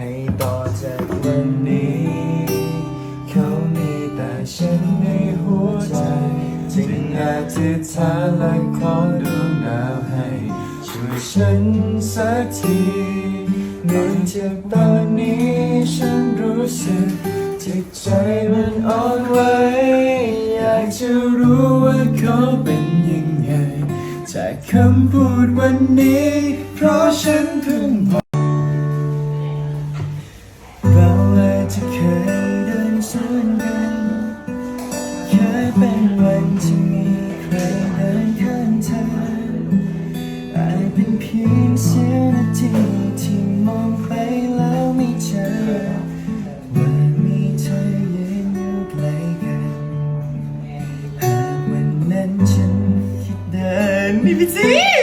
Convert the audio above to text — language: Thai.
ให้ต่อจากวันนี้ เขามีแต่ฉันในหัวใจ จึงอธิษฐาและขอดวงดาวให้ ช่วยฉันสักทีเนื่องจากตอนนี้ฉันรู้สึกจิตใจมันอ่อนไหวอยากจะรู้ว่าเขาเป็นยังไงจากคำพูดวันนี้ เพราะฉันเพิ่ง ที่เคยเดินสวนกันเคยเป็นวันที่มีใครเดินข้างเธออาจเป็นเพียงเสี้ยวนาทีที่มองไปแล้วไม่เจอว่ามีเธอยืนอยู่ใกล้กันหากวันนั้นฉันคิดเดินมีพิธี